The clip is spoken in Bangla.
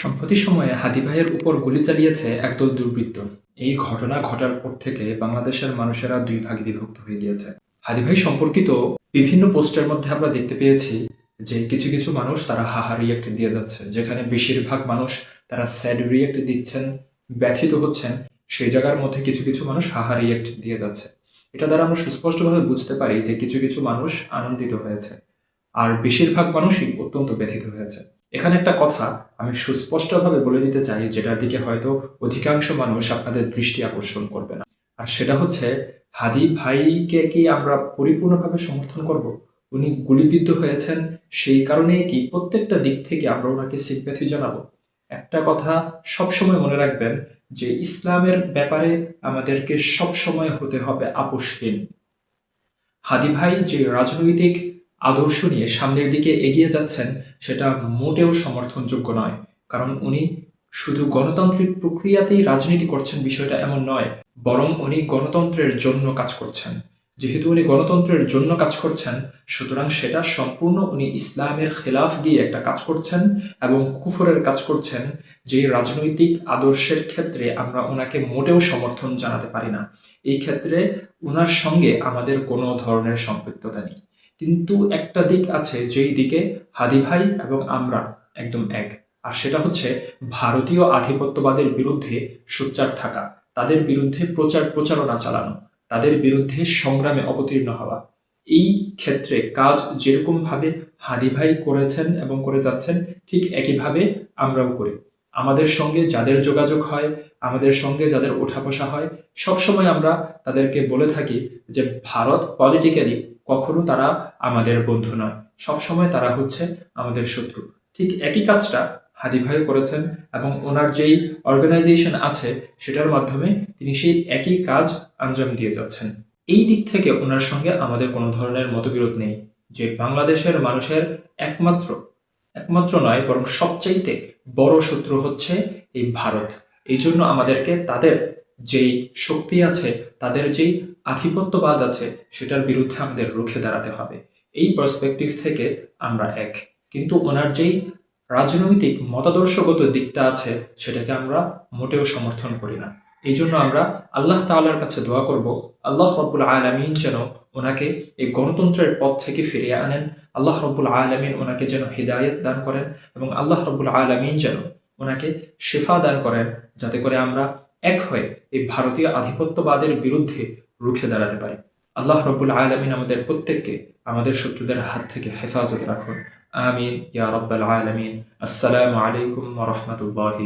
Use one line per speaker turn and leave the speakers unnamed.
সম্প্রতি সময়ে হাদি ভাইয়ের উপর গুলি চালিয়েছে একদল দুর্বৃত্ত। এই ঘটনা ঘটার পর থেকে বাংলাদেশের মানুষেরা দুই ভাগে বিভক্ত হয়ে গিয়েছে। হাদি ভাই সম্পর্কিত বিভিন্ন পোস্টের মধ্যে আমরা দেখতে পেয়েছি যে কিছু কিছু মানুষ তারা হাহা রিয়েক্ট দিয়ে যাচ্ছে। যেখানে বেশিরভাগ মানুষ তারা স্যাড রিয়েক্ট দিচ্ছেন, ব্যথিত হচ্ছেন, সেই জায়গার মধ্যে কিছু কিছু মানুষ হাহা রিয়েক্ট দিয়ে যাচ্ছে। এটা দ্বারা আমরা সুস্পষ্টভাবে বুঝতে পারি যে কিছু কিছু মানুষ আনন্দিত হয়েছে। আর বেশিরভাগ মানুষই অত্যন্ত ব্যথিত হয়েছে। এখানে একটা কথা আমি সুস্পষ্টভাবে বলে দিতে চাই, যেটার দিকে হয়তো অধিকাংশ মানুষ আপনাদের দৃষ্টি আকর্ষণ করবে না। আর সেটা হচ্ছে, হাদি ভাইকে কি আমরা পরিপূর্ণভাবে সমর্থন করব? উনি গুলিবিদ্ধ হয়েছেন, সেই কারণেই কি প্রত্যেকটা দিক থেকে আমরা ওনাকে সিম্প্যাথি জানাব? একটা কথা সবসময় মনে রাখবেন যে, ইসলামের ব্যাপারে আমাদেরকে সবসময় হতে হবে আপোষহীন। হাদি ভাই যে রাজনৈতিক আদর্শ নিয়ে সামনের দিকে এগিয়ে যাচ্ছেন সেটা মোটেও সমর্থনযোগ্য নয়। কারণ উনি শুধু গণতান্ত্রিক প্রক্রিয়াতেই রাজনীতি করছেন বিষয়টা এমন নয়, বরং উনি গণতন্ত্রের জন্য কাজ করছেন। যেহেতু উনি গণতন্ত্রের জন্য কাজ করছেন, সুতরাং সেটা সম্পূর্ণ উনি ইসলামের খেলাফ গিয়ে একটা কাজ করছেন এবং কুফরের কাজ করছেন, যে রাজনৈতিক আদর্শের ক্ষেত্রে আমরা ওনাকে মোটেও সমর্থন জানাতে পারি না। এই ক্ষেত্রে ওনার সঙ্গে আমাদের কোনো ধরনের সম্পৃক্ততা নেই। কিন্তু একটা দিক আছে যেই দিকে হাদি ভাই এবং আমরা একদম এক। আর সেটা হচ্ছে ভারতীয় আধিপত্যবাদের বিরুদ্ধে সোচ্চার থাকা, তাদের বিরুদ্ধে প্রচার প্রচারণা চালানো, তাদের বিরুদ্ধে সংগ্রামে অবতীর্ণ হওয়া। এই ক্ষেত্রে কাজ যেরকমভাবে হাদি ভাই করেছেন এবং করে যাচ্ছেন, ঠিক একইভাবে আমরাও করি। আমাদের সঙ্গে যাদের যোগাযোগ হয়, আমাদের সঙ্গে যাদের ওঠা বসা হয়, সবসময় আমরা তাদেরকে বলে থাকি যে ভারত পলিটিক্যালি কখনো তারা আমাদের বন্ধু নয়। সবসময় তারা হচ্ছে আমাদের শত্রু। ঠিক একই কাজটা হাদি ভাইও করেছেন এবং ওনার যেই অর্গানাইজেশন আছে, সেটার মাধ্যমে তিনি সেই একই কাজ আঞ্জাম দিয়ে যাচ্ছেন। এই দিক থেকে ওনার সঙ্গে আমাদের কোনো ধরনের মতবিরোধ নেই যে বাংলাদেশের মানুষের একমাত্র একমাত্র নয়, বরং সবচাইতে বড় শত্রু হচ্ছে এই ভারত। এই জন্য আমাদেরকে তাদের যেই শক্তি আছে, তাদের যেই আধিপত্যবাদ আছে, সেটার বিরুদ্ধে আমাদের রুখে দাঁড়াতে হবে। এই পার্সপেক্টিভ থেকে আমরা এক। কিন্তু ওনার যেই রাজনৈতিক মতাদর্শগত দিকটা আছে, সেটাকে আমরা মোটেও সমর্থন করি না। এই জন্য আমরা আল্লাহ তাআলার কাছে দোয়া করব, আল্লাহ রব্বুল আলমিন যেন ওনাকে এই গণতন্ত্রের পথ থেকে ফিরিয়ে আনেন। আল্লাহ রব্বুল আলমিন ওনাকে যেন হৃদায়ত দান করেন এবং আল্লাহ রব্বুল আলমিন যেন ওনাকে শেফা দান করেন, যাতে করে আমরা এক হয়ে এই ভারতীয় আধিপত্যবাদের বিরুদ্ধে রুখে দাঁড়াতে পারি। আল্লাহ রব্বুল আলমিন আমাদের প্রত্যেককে আমাদের শত্রুদের হাত থেকে হেফাজতে রাখুন। আমিন। ইয়া রব্বাল আলমিন। আসসালামু আলাইকুম রহমতুল্লাহি